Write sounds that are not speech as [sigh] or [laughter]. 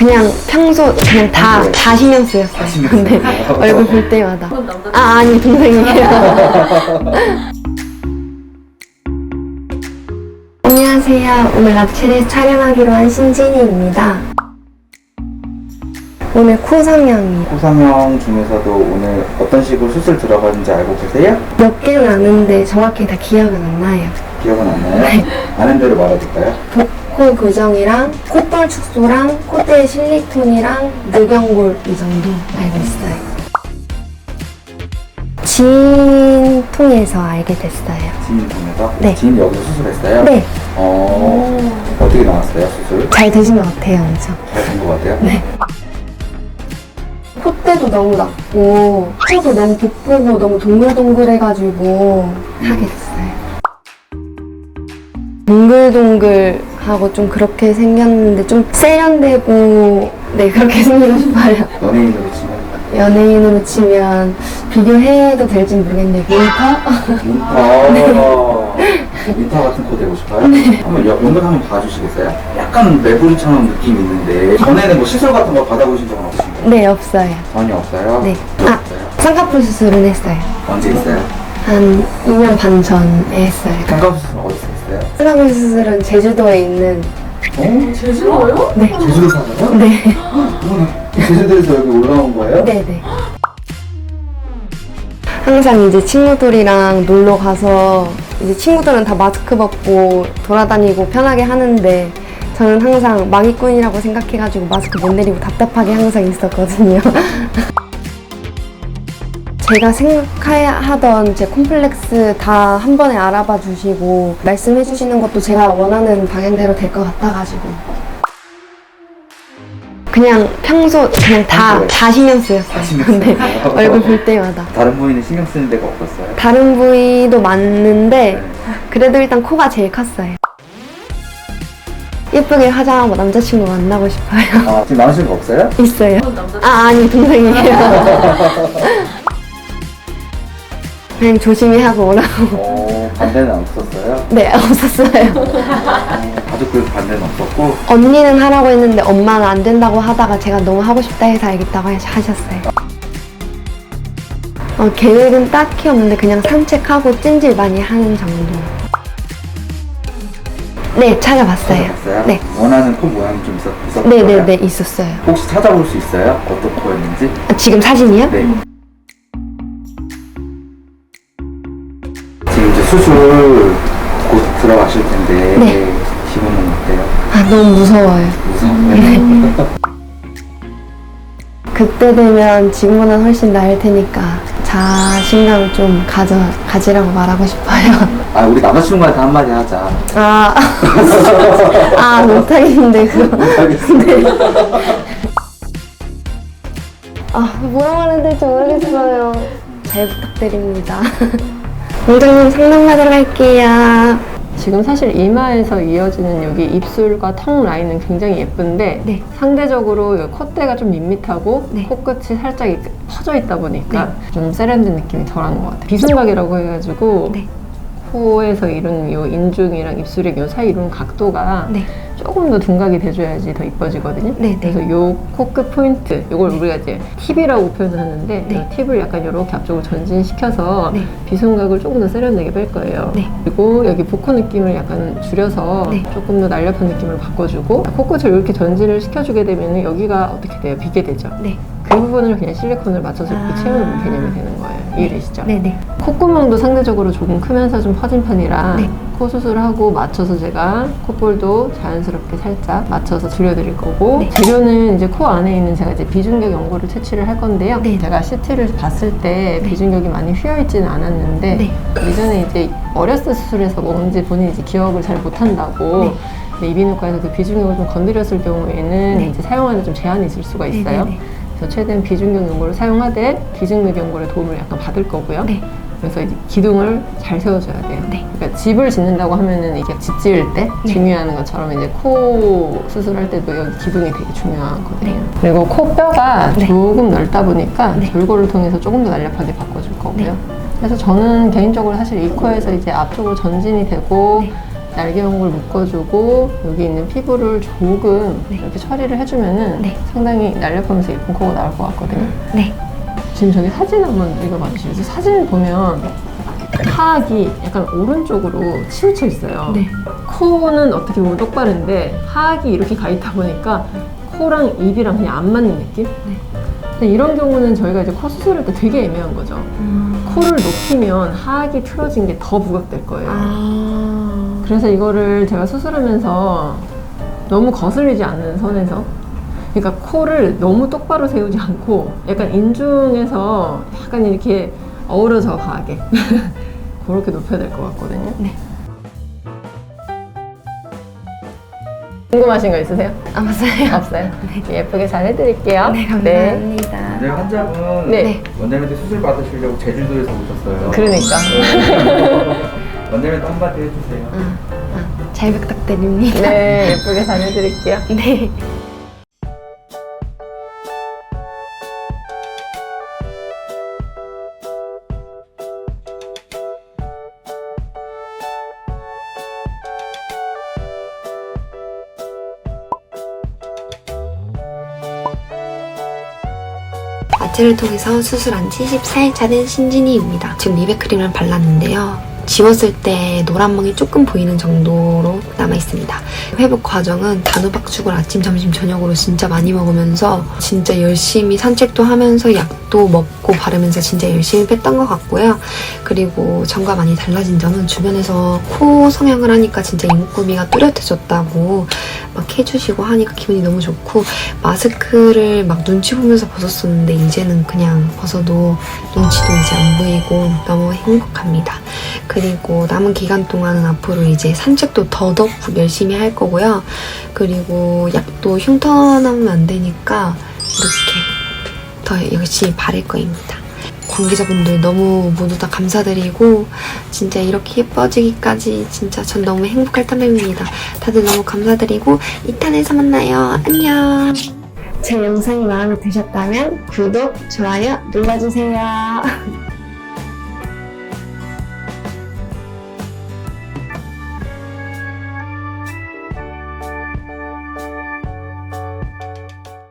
그냥 평소 그냥 다, 평소에? 다 신경 쓰였어요. 신경 근데 쓰였어요? [laughs] 얼굴 볼 때마다. 그건 남자 아, 아니, 동생이에요. [laughs] 안녕하세요. 오늘 락체를 촬영하기로 한 신진이입니다. 오늘 코 성형이요. 호상형 중에서도 오늘 어떤 식으로 수술 들어가는지 알고 계세요? 몇 개는 아는데 정확히 다 기억은 안 나요. 기억은 안 나요? 네. 아는 대로 말해줄까요? 복 코 교정이랑 콧볼 축소랑 콧대 실리톤이랑 늑연골 이 정도 알고 있어요. 지인 통해서 알게 됐어요. 지인 통해서? 네. 지인 여기서 수술했어요? 네, 어, 어떻게 나왔어요, 수술? 잘 되신 것 같아요, 엄청. 잘된것 같아요? 네. 콧대도 너무 낮고 코도 너무 복부고 너무 동글동글해가지고 하게 됐어요. 동글동글하고 좀 그렇게 생겼는데 좀 세련되고 네 그렇게 생기고 싶어요. 연예인으로 치면 연예인으로 치면 비교해도 될지 모르겠는데 윈터? 민터 민터 [laughs] 같은 코 되고 싶어요? 한번 여- 연극 한번 봐주시겠어요? 약간 매부리처럼 느낌 있는데 전에는 뭐 시술 같은 거 받아보신 적은 없으신가요? 네 없어요. 전혀 없어요? 네. 왜아 없어요? 쌍꺼풀 수술은 했어요. 언제 있어요? 한 2년 반 전에 했어요. 쌍꺼풀 수술 쌍꺼풀 수술은 제주도에 있는 어? 제주도요? 네. 제주도 사세요? 네. 어머나, 제주도에서 여기 올라온 거예요? 네네. 항상 이제 친구들이랑 놀러 가서 이제 친구들은 다 마스크 벗고 돌아다니고 편하게 하는데 저는 항상 망이꾼이라고 생각해가지고 마스크 못 내리고 답답하게 항상 있었거든요. [laughs] 제가 생각하던 제 콤플렉스 다 한 번에 알아봐 주시고 말씀해 주시는 것도 제가 원하는 방향대로 될 것 같아가지고 그냥 평소 그냥 다, 평소에? 다 신경 쓰였어요. 신경 근데? 얼굴 볼 때마다. 다른 부위는 신경 쓰는 데가 없었어요? 다른 부위도 많은데 네. 그래도 일단 코가 제일 컸어요. 예쁘게 화장하고 남자친구 만나고 싶어요. 아, 지금 남자친구 없어요? 있어요. 아, 아니, 동생이에요. [laughs] 그냥 조심히 하고 오라고. 어, 반대는 없었어요? 네, 없었어요. 어, 가족들 반대는 없었고 언니는 하라고 했는데 엄마는 안 된다고 하다가 제가 너무 하고 싶다 해서 알겠다고 하- 하셨어요. 어, 계획은 딱히 없는데 그냥 산책하고 찜질 많이 하는 정도. 네, 찾아봤어요. 찾아봤어요? 네. 원하는 코 모양이 좀 있었, 있었던 네네네, 거예요? 있었어요. 혹시 찾아볼 수 있어요? 어떤 코였는지? 아, 지금 사진이요? 네. 수술 곧 들어가실 텐데 네. 기분은 어때요? 아, 너무 무서워요. 무서워요? [laughs] 그때 되면 지금보다 훨씬 나을 테니까 자신감 좀 가져, 가지라고 말하고 싶어요. [laughs] 아 우리 남자친구한테 한마디 하자 아, 아, 못하겠는데, 그거. 알겠습니다 아, 뭐라 말해야 될지 모르겠어요. 잘 부탁드립니다. [laughs] 원장님 상담 받으러 갈게요. 지금 사실 이마에서 이어지는 여기 입술과 턱 라인은 굉장히 예쁜데 네. 상대적으로 여기 콧대가 좀 밋밋하고 네. 코끝이 살짝 이렇게 퍼져 있다 보니까 좀 세련된 느낌이 덜한 것 같아요. 비순각이라고 해가지고 네. 코에서 이루는 요 인중이랑 입술의 요 사이 이루는 각도가 네. 조금 더 둔각이 돼줘야지 더 이뻐지거든요. 네, 네. 그래서 요 코끝 포인트, 이걸 우리가 이제 팁이라고 표현을 하는데 네. 이 팁을 약간 이렇게 앞쪽으로 전진시켜서 네. 비순각을 조금 더 세련되게 뺄 거예요. 네. 그리고 여기 보코 느낌을 약간 줄여서 네. 조금 더 날렵한 느낌을 바꿔주고 코끝을 이렇게 전진을 시켜주게 되면 여기가 어떻게 돼요? 비게 되죠. 네. 그 부분을 그냥 실리콘을 맞춰서 이렇게 아. 채우는 개념이 되는 거예요. 이해되시죠? 네네. 콧구멍도 상대적으로 조금 크면서 좀 퍼진 편이라 네. 코 수술하고 맞춰서 제가 콧볼도 자연스럽게 살짝 맞춰서 줄여드릴 거고 네. 재료는 이제 코 안에 있는 제가 이제 비중격 연고를 채취를 할 건데요. 네. 제가 CT를 봤을 때 네. 비중격이 많이 휘어 있지는 않았는데 네. 예전에 이제 어렸을 때 수술해서 뭔지 본인이 이제 기억을 잘 못한다고 네. 이비인후과에서 그 비중격을 좀 건드렸을 경우에는 네. 이제 사용하는 좀 제한이 있을 수가 네, 있어요. 네, 네. 그래서 최대한 비중격 연고를 사용하되 비중격 연고의 도움을 약간 받을 거고요. 네. 그래서 이제 기둥을 잘 세워줘야 돼요. 네. 그러니까 집을 짓는다고 하면은 이게 집 지을 때 네. 중요한 것처럼 이제 코 수술할 때도 여기 기둥이 되게 중요하거든요. 네. 그리고 코뼈가 네. 조금 넓다 보니까 네. 돌고를 통해서 조금 더 날렵하게 바꿔줄 거고요. 네. 그래서 저는 개인적으로 사실 이 코에서 이제 앞쪽으로 전진이 되고 네. 날개 연골 묶어주고 여기 있는 피부를 조금 네. 이렇게 처리를 해주면은 네. 상당히 날렵하면서 예쁜 코가 나올 것 같거든요. 네. 지금 저기 사진 한번 읽어봐 주시겠어요? 사진 보면 하악이 약간 오른쪽으로 치우쳐 있어요. 네. 코는 어떻게 보면 똑바른데 하악이 이렇게 가 있다 보니까 코랑 입이랑 그냥 안 맞는 느낌? 네. 근데 이런 경우는 저희가 이제 코 수술할 때 되게 애매한 거죠. 코를 높이면 하악이 틀어진 게 더 부각될 거예요. 아. 그래서 이거를 제가 수술하면서 너무 거슬리지 않는 선에서 그러니까 코를 너무 똑바로 세우지 않고 약간 인중에서 약간 이렇게 어우러져 가게 [laughs] 그렇게 높여야 될 것 같거든요. 네. 궁금하신 거 있으세요? 아, 맞아요. 없어요? [laughs] 예쁘게 잘 해드릴게요. 네, 감사합니다. 네, 환자분 네. 네. 원장님한테 수술 받으시려고 제주도에서 오셨어요. 그러니까. [laughs] 원장님한테 한마디 해주세요. 아, 아, 잘 부탁드립니다. 네, 예쁘게 잘 해드릴게요. 네. 마취를 통해서 수술한 지 14일차 된 신진이입니다. 지금 리백 크림을 발랐는데요. 지웠을 때 노란 멍이 조금 보이는 정도로 남아 있습니다. 회복 과정은 단호박죽을 아침, 점심, 저녁으로 진짜 많이 먹으면서 진짜 열심히 산책도 하면서 약도 먹고 바르면서 진짜 열심히 뺐던 것 같고요. 그리고 전과 많이 달라진 점은 주변에서 코 성형을 하니까 진짜 인구미가 뚜렷해졌다고 막 해주시고 하니까 기분이 너무 좋고 마스크를 막 눈치 보면서 벗었었는데 이제는 그냥 벗어도 눈치도 이제 안 보이고 너무 행복합니다. 그리고 남은 기간 동안은 앞으로 이제 산책도 더더욱 열심히 할 거고요. 그리고 약도 흉터 나면 안 되니까 이렇게 더 열심히 바를 거입니다. 관계자분들 너무 모두 다 감사드리고 진짜 이렇게 예뻐지기까지 진짜 전 너무 행복할 따름입니다. 다들 너무 감사드리고 2탄에서 만나요. 안녕. 제 영상이 마음에 드셨다면 구독, 좋아요 눌러주세요. [laughs]